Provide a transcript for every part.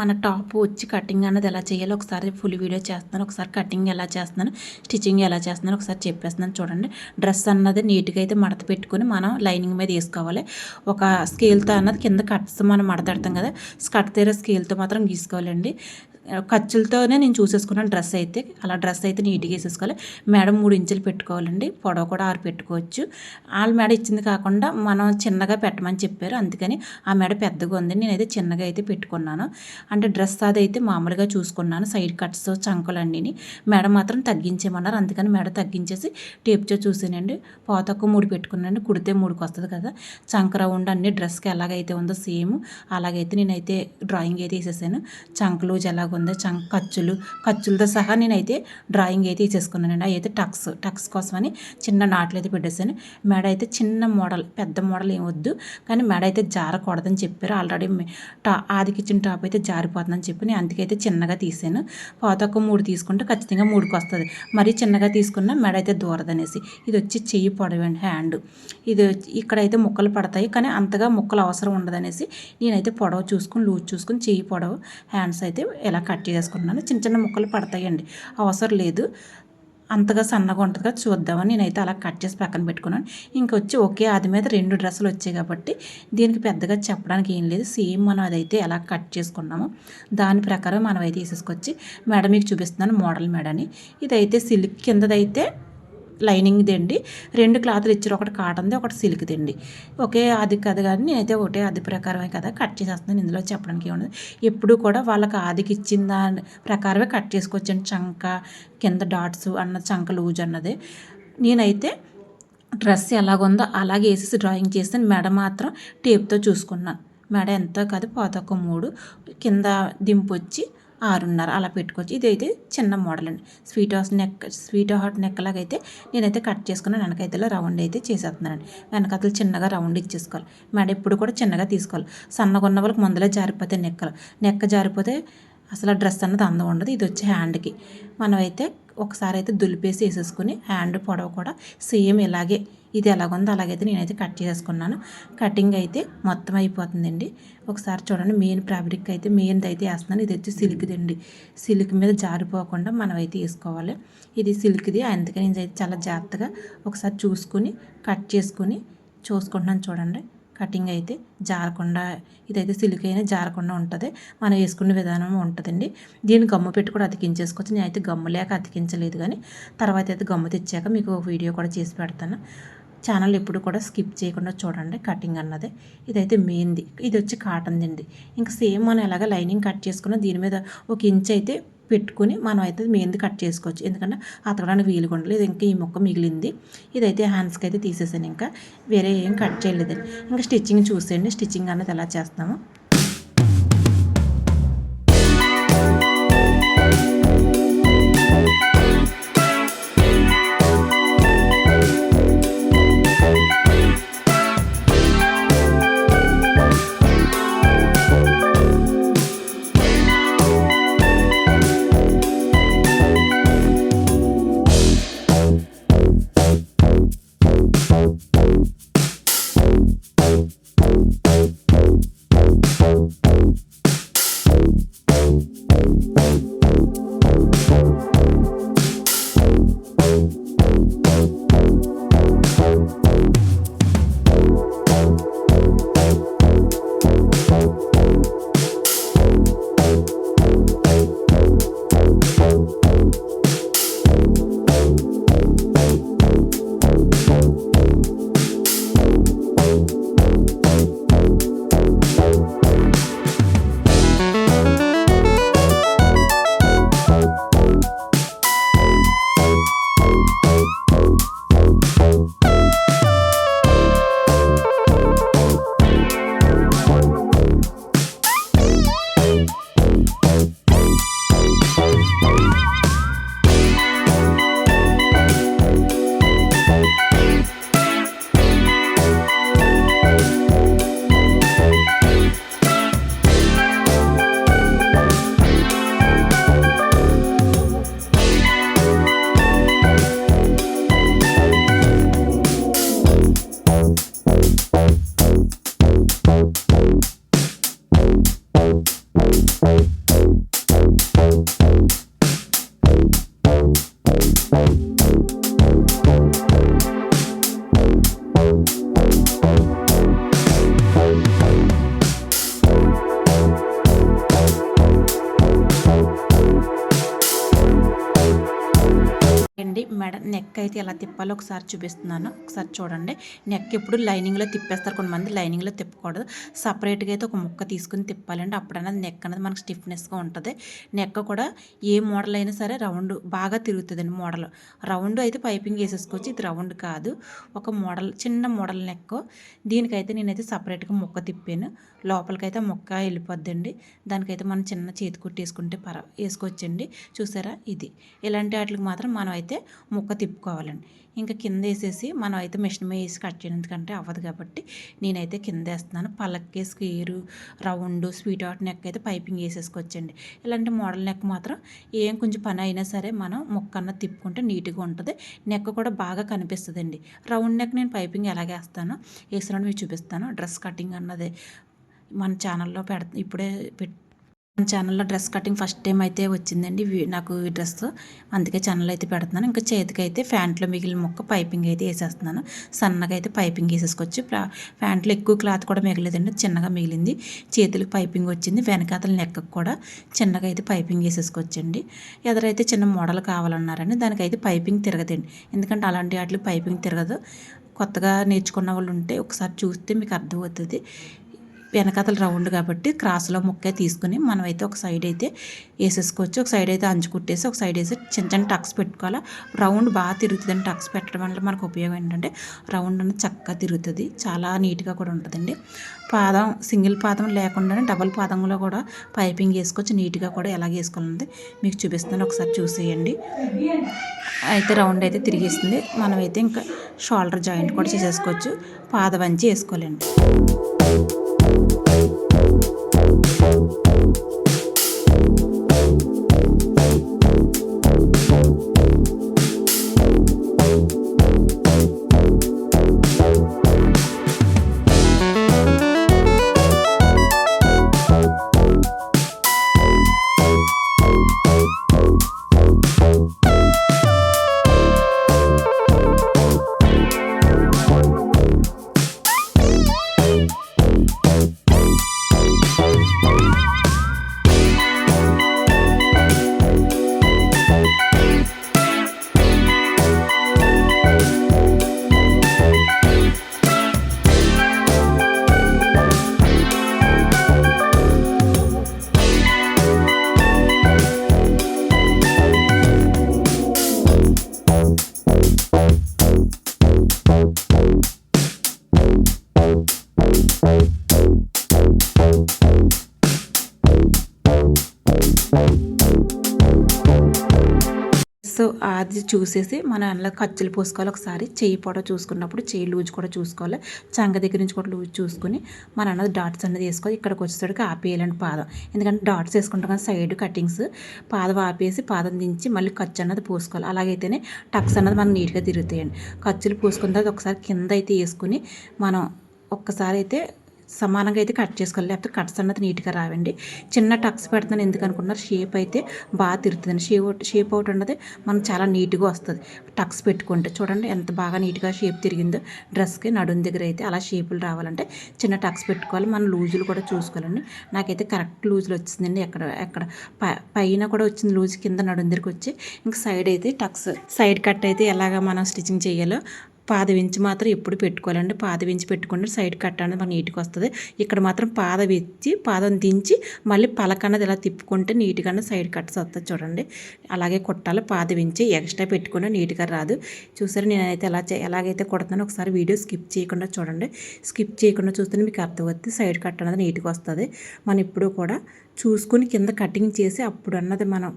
మన టాప్ వచ్చి కటింగ్ అన్నది ఎలా చేయాలో ఒకసారి ఫుల్ వీడియో చేస్తున్నాను. ఒకసారి కటింగ్ ఎలా చేస్తున్నాను స్టిచ్చింగ్ ఎలా చేస్తున్నాను ఒకసారి చెప్పేస్తున్నాను చూడండి. డ్రెస్ అన్నది నీట్గా అయితే మడత పెట్టుకొని మనం లైనింగ్ మీద వేసుకోవాలి. ఒక స్కేల్తో అన్నది కింద కట్స్ మనం మడతాడతాం కదా కట్ తీరే స్కేల్తో మాత్రం గీసుకోవాలండి. ఖర్చులతోనే నేను చూసేసుకున్నాను డ్రెస్ అయితే అలా డ్రెస్ అయితే నీట్గా వేసేసుకోవాలి. మేడం మూడు ఇంచులు పెట్టుకోవాలండి పొడవ కూడా ఆరు పెట్టుకోవచ్చు. వాళ్ళ మేడ ఇచ్చింది కాకుండా మనం చిన్నగా పెట్టమని చెప్పారు అందుకని ఆ మేడ పెద్దగా ఉంది నేనైతే చిన్నగా అయితే పెట్టుకున్నాను. అంటే డ్రెస్ అది అయితే మామూలుగా చూసుకున్నాను సైడ్ కట్స్ చంకలన్నీ మేడం మాత్రం తగ్గించేమన్నారు అందుకని మేడ తగ్గించేసి టేప్చో చూసానండి. పోతకు మూడు పెట్టుకున్నాను కుడితే మూడుకు వస్తుంది కదా. చంక రౌండ్ అన్ని డ్రెస్కి ఎలాగైతే ఉందో సేమ్ అలాగైతే నేనైతే డ్రాయింగ్ అయితే వేసేసాను. చంకలు లూజ్ ఎలాగ ఉందో చంక ఖర్చులు ఖర్చులతో సహా నేనైతే డ్రాయింగ్ అయితే వేసేసుకున్నానండి అయితే టక్స్ టక్స్ కోసమని చిన్న నాట్లు అయితే పెట్టేశాను. మెడ అయితే చిన్న మోడల్ పెద్ద మోడల్ ఏం వద్దు. కానీ మెడ అయితే జారకూడదని చెప్పారు. ఆల్రెడీ టా ఆదికిచ్చిన టాప్ అయితే జారిపోతుందని చెప్పి నేను అందుకైతే చిన్నగా తీసాను పాతొక్క మూడు తీసుకుంటే ఖచ్చితంగా మూడుకు వస్తుంది. మరీ చిన్నగా తీసుకున్న మెడ అయితే దూరదనేసి. ఇది వచ్చి చెయ్యి పొడవండి హ్యాండ్. ఇది వచ్చి- ఇక్కడైతే ముక్కలు పడతాయి. కానీ అంతగా ముక్కలు అవసరం ఉండదనేసి నేనైతే పొడవ చూసుకుని లూజ్ చూసుకుని చెయ్యి పొడవు హ్యాండ్స్ అయితే ఇలా కట్ చేసుకున్నాను చిన్న చిన్న ముక్కలు పడతాయండి. అవసరం లేదు. అంతగా సన్నగా ఉంటుంది చూద్దామని నేనైతే అలా కట్ చేసి పక్కన పెట్టుకున్నాను. ఇంకొచ్చి ఒకే అది మీద రెండు డ్రెస్సులు వచ్చాయి కాబట్టి దీనికి పెద్దగా చెప్పడానికి ఏం లేదు. సేమ్ మనం అదైతే ఎలా కట్ చేసుకున్నామో దాని ప్రకారం మనం అయితే వేసేసుకొచ్చి మెడ మీకు చూపిస్తున్నాను మోడల్ మెడని. ఇదైతే సిల్క్ కిందదైతే లైనింగ్ది అండి రెండు క్లాతులు ఇచ్చారు. ఒకటి కాటన్ది ఒకటి సిల్క్ది అండి ఒకే అది కదా కానీ నేనైతే ఒకటే అది ప్రకారమే కదా కట్ చేసేస్తున్నాను. ఇందులో చెప్పడానికి ఏముంది ఎప్పుడు కూడా వాళ్ళకి ఆదికి ఇచ్చిన దాని ప్రకారమే కట్ చేసుకోవచ్చండి. చంక కింద డాట్స్ అన్న చంక లూజ్ అన్నది. నేనైతే డ్రెస్ ఎలాగుందో అలాగే వేసేసి డ్రాయింగ్ చేస్తాను. మెడ మాత్రం టేప్తో చూసుకున్నాను మెడ ఎంతో కాదు పాతొక్క మూడు. కింద దింపు వచ్చి ఆరున్నర అలా పెట్టుకోవచ్చు. ఇదైతే చిన్న మోడల్ అండి. Sweet heart neck sweet heart neck అయితే నేనైతే కట్ చేసుకున్నాను వెనకైతే రౌండ్ అయితే చేసేస్తున్నానండి. వెనకతలు చిన్నగా రౌండ్ ఇచ్చేసుకోవాలి. మెడ ఎప్పుడు కూడా చిన్నగా తీసుకోవాలి. సన్నగా ఉన్న వాళ్ళకి ముందలే జారిపోతే నెక్కలు. నెక్క జారిపోతే అసలు ఆ డ్రెస్ అన్నది అందం ఉండదు. ఇది వచ్చి హ్యాండ్కి మనమైతే ఒకసారి అయితే దులిపేసి వేసేసుకుని హ్యాండ్ పొడవు కూడా సేమ్ ఇలాగే. ఇది ఎలాగుందో అలాగైతే నేనైతే కట్ చేసుకున్నాను కటింగ్ అయితే మొత్తం అయిపోతుందండి. ఒకసారి చూడండి మెయిన్ ఫ్యాబ్రిక్ అయితే మెయిన్ది అయితే వేస్తున్నాను. ఇది వచ్చి సిల్క్ది అండి సిల్క్ మీద జారిపోకుండా మనం అయితే వేసుకోవాలి. ఇది సిల్క్ది అందుకని అయితే చాలా జాగ్రత్తగా ఒకసారి చూసుకుని కట్ చేసుకుని చూసుకుంటున్నాను చూడండి. కటింగ్ అయితే జారకుండా ఇదైతే సిల్క్ అయినా జారకుండా ఉంటుంది. మనం వేసుకునే విధానం ఉంటుందండి. దీన్ని గమ్ము పెట్టి కూడా అతికించేసుకోవచ్చు. నేనైతే గమ్ము లేక అతికించలేదు కానీ తర్వాత అయితే గమ్ము తెచ్చాక మీకు వీడియో కూడా చేసి పెడతాను. ఛానల్ ఎప్పుడు కూడా స్కిప్ చేయకుండా చూడండి. కటింగ్ అన్నది. ఇదైతే మెయిన్ది. ఇది వచ్చి కాటన్ది అండి ఇంకా సేమ్ మనం ఎలాగ లైనింగ్ కట్ చేసుకున్న దీని మీద ఒక ఇంచ్ అయితే పెట్టుకుని మనం అయితే మెయిన్ది కట్ చేసుకోవచ్చు? ఎందుకంటే అతకడానికి వీలుగా ఉండలేదు ఇంకా ఈ మొక్క మిగిలింది. ఇదైతే హ్యాండ్స్కి అయితే తీసేసాను ఇంకా. వేరే ఏం కట్ చేయలేదండి. ఇంకా స్టిచ్చింగ్ చూసేయండి. స్టిచ్చింగ్ అనేది ఎలా చేస్తాము? you Bye. మెడ నెక్ అయితే ఎలా తిప్పాలో ఒకసారి చూపిస్తున్నాను. ఒకసారి చూడండి. నెక్ ఎప్పుడు లైనింగ్లో తిప్పేస్తారు. కొంతమంది లైనింగ్లో తిప్పకూడదు. సపరేట్గా అయితే ఒక ముక్క తీసుకుని తిప్పాలండి. అప్పుడన్నది నెక్ అనేది మనకు స్టిఫ్నెస్గా ఉంటుంది. నెక్ కూడా ఏ మోడల్ అయినా సరే రౌండ్ బాగా తిరుగుతుందండి మోడల్ రౌండ్ అయితే పైపింగ్ వేసేసుకోవచ్చు. ఇది రౌండ్ కాదు. ఒక మోడల్ చిన్న మోడల్ నెక్ దీనికైతే నేనైతే సపరేట్గా ముక్క తిప్పాను. లోపలికైతే ముక్క వెళ్ళిపోద్దండి. దానికైతే మనం చిన్న చేతి కుట్టేసుకుంటే పర వేసుకోవచ్చండి. చూసారా? ఇది. ఇలాంటి వాటికి మాత్రం మనం అయితే ముక్క తిప్పుకోవాలండి. ఇంకా కింద వేసేసి మనం అయితే మిషన్ మీద వేసి కట్ చేయడానికంటే అవ్వదు కాబట్టి నేనైతే కింద వేస్తున్నాను పలక్కి square round sweet heart neck అయితే పైపింగ్ వేసేసుకోవచ్చండి. ఇలాంటి మోడల్ నెక్ మాత్రం ఏం కొంచెం పని అయినా సరే మనం ముక్క అన్న తిప్పుకుంటే నీట్గా ఉంటుంది. నెక్ కూడా బాగా కనిపిస్తుందండి. రౌండ్ నెక్ నేను పైపింగ్ ఎలాగే వేస్తానో వేసినట్టు మీకు చూపిస్తాను. డ్రెస్ కటింగ్ అన్నది మన ఛానల్లో పెడ ఇప్పుడే పెట్ ఛానల్లో డ్రెస్ కటింగ్ ఫస్ట్ టైం అయితే వచ్చిందండి నాకు ఈ డ్రెస్ అందుకే ఛానల్ అయితే పెడుతున్నాను. ఇంకా చేతికి అయితే ఫ్యాంట్లో మిగిలిన ముక్క పైపింగ్ అయితే వేసేస్తున్నాను. సన్నగా అయితే పైపింగ్ వేసేసుకోవచ్చు. ఫ్యాంట్లో ఎక్కువ క్లాత్ కూడా మిగలేదండి. చిన్నగా మిగిలింది. చేతులకు పైపింగ్ వచ్చింది. వెనకాతల నెక్కకు కూడా చిన్నగా అయితే పైపింగ్ వేసేసుకోవచ్చండి. ఎదరైతే చిన్న మోడల్ కావాలన్నారని దానికైతే పైపింగ్ తిరగదండి. ఎందుకంటే అలాంటి వాటికి పైపింగ్ తిరగదు. కొత్తగా నేర్చుకున్న వాళ్ళు ఉంటే ఒకసారి చూస్తే మీకు అర్థమవుతుంది. వెనకాతల రౌండ్ కాబట్టి క్రాస్లో ముక్కే తీసుకుని మనమైతే ఒక సైడ్ అయితే వేసేసుకోవచ్చు. ఒక సైడ్ అయితే అంచు కుట్టేసి ఒక సైడ్ వేసి చిన్న చిన్న టక్స్ పెట్టుకోవాలి. రౌండ్ బాగా తిరుగుతుందండి టక్స్ పెట్టడం వల్ల మనకు ఉపయోగం ఏంటంటే రౌండ్ అనేది చక్కగా తిరుగుతుంది. చాలా నీట్గా కూడా ఉంటుందండి. పాదం సింగిల్ పాదం లేకుండానే డబల్ పాదంలో కూడా పైపింగ్ వేసుకోవచ్చు. నీట్గా కూడా ఎలా వేసుకోవాలంటే మీకు చూపిస్తాను ఒకసారి చూసేయండి. అయితే రౌండ్ అయితే తిరిగేస్తుంది మనమైతే ఇంకా షోల్డర్ జాయింట్ కూడా చేసేసుకోవచ్చు. పాదవంచి వేసుకోవాలండి. You. అది చూసేసి మన అందులో ఖర్చులు పోసుకోవాలి. ఒకసారి చేయి పొడ చూసుకున్నప్పుడు చేయి లూజ్ కూడా చూసుకోవాలి. చంగ దగ్గర నుంచి కూడా లూజ్ చూసుకుని మన అన్నది డాట్స్ అనేది వేసుకోవాలి ఇక్కడికి వచ్చేసరికి ఆపేయాలండి పాదం. ఎందుకంటే డాట్స్ వేసుకుంటాం కానీ సైడ్ కటింగ్స్ పాదం ఆపేసి పాదం దించి మళ్ళీ ఖర్చు అన్నది పోసుకోవాలి. అలాగైతేనే టక్స్ అన్నది మనం నీట్గా తిరుగుతాయండి. ఖర్చులు పోసుకున్న తర్వాత ఒకసారి కింద అయితే వేసుకుని మనం ఒక్కసారి అయితే సమానంగా అయితే కట్ చేసుకోవాలి. లేకపోతే కట్స్ అన్నది నీట్గా రావండి. చిన్న టక్స్ పెడుతున్నాను ఎందుకు అనుకున్నారు? షేప్ అయితే బాగా తిరుగుతుందని షేప్ షేప్ అవుట్ అన్నది మనం చాలా నీట్గా వస్తుంది. టక్స్ పెట్టుకుంటే చూడండి ఎంత బాగా నీట్గా షేప్ తిరిగిందో. డ్రెస్కి నడుం దగ్గర అయితే అలా షేపులు రావాలంటే చిన్న టక్స్ పెట్టుకోవాలి. మనం లూజులు కూడా చూసుకోవాలండి. నాకైతే కరెక్ట్ లూజులు వచ్చిందండి ఎక్కడ ఎక్కడ పైన కూడా వచ్చింది లూజ్. కింద నడుం దగ్గరికి వచ్చి ఇంకా సైడ్ అయితే టక్స్ సైడ్ కట్ అయితే ఎలాగ మనం స్టిచ్చింగ్ చేయాలో పాద వించి మాత్రం ఎప్పుడు పెట్టుకోవాలండి. పాద వించి పెట్టుకుంటే సైడ్ కట్ అనేది మనకి నీట్గా వస్తుంది. ఇక్కడ మాత్రం పాద వెచ్చి పాదం దించి మళ్ళీ పలకన్నది ఇలా తిప్పుకుంటే నీట్గా సైడ్ కట్స్ వస్తుంది చూడండి. అలాగే కుట్టాలి. పాద వించి ఎక్స్ట్రా పెట్టుకుని నీట్గా రాదు. చూసారు? నేనైతే ఎలా ఎలాగైతే కుడతానో ఒకసారి వీడియో స్కిప్ చేయకుండా చూడండి. స్కిప్ చేయకుండా చూస్తే మీకు అర్థమవుతుంది సైడ్ కట్ అనేది నీట్గా వస్తుంది. మనం ఇప్పుడు కూడా చూసుకుని కింద కటింగ్ చేసి అప్పుడు అన్నది మనం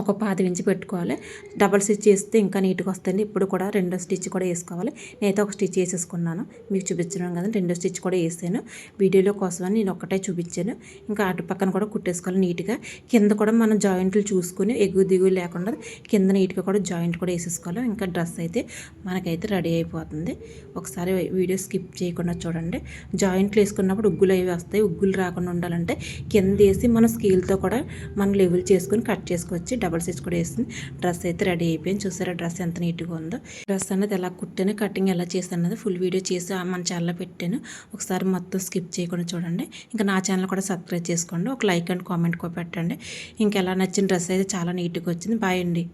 ఒక పాతి ఇంచి పెట్టుకోవాలి. డబల్ స్టిచ్ చేస్తే ఇంకా నీట్గా వస్తుంది ఇప్పుడు కూడా రెండో స్టిచ్ కూడా వేసుకోవాలి. నేనైతే ఒక స్టిచ్ వేసేసుకున్నాను. మీకు చూపించడం కదా రెండో స్టిచ్ కూడా వేసాను. వీడియోలో కోసమని నేను ఒక్కటే చూపించాను. ఇంకా అటు పక్కన కూడా కుట్టేసుకోవాలి నీట్గా. కింద కూడా మనం జాయింట్లు చూసుకుని ఎగు దిగు లేకుండా కింద నీట్గా కూడా జాయింట్ కూడా వేసేసుకోవాలి. ఇంకా డ్రెస్ అయితే మనకైతే రెడీ అయిపోతుంది. ఒకసారి వీడియో స్కిప్ చేయకుండా చూడండి. జాయింట్లు వేసుకున్నప్పుడు ఉగ్గులు అవి వస్తాయి. ఉగ్గులు రాకుండా ఉండాలంటే కింద వేసి మన స్కేల్తో కూడా మనం లెవెల్ చేసుకుని కట్ చేసుకోవచ్చు డబల్ స్టిచ్ కూడా వేసింది డ్రెస్ అయితే రెడీ అయిపోయింది. చూసారా డ్రెస్ ఎంత నీట్గా ఉందో. డ్రెస్ అనేది ఎలా కుట్టాను కటింగ్ ఎలా చేశాను అన్నది ఫుల్ వీడియో చేసి మన ఛానల్లో పెట్టాను. ఒకసారి మొత్తం స్కిప్ చేయకుండా చూడండి. ఇంకా నా ఛానల్ కూడా సబ్స్క్రైబ్ చేసుకోండి. ఒక లైక్ అండ్ కామెంట్ కూడా పెట్టండి. ఇంకా ఎలా నచ్చిన డ్రెస్ అయితే చాలా నీట్గా వచ్చింది. బాయ్ అండి.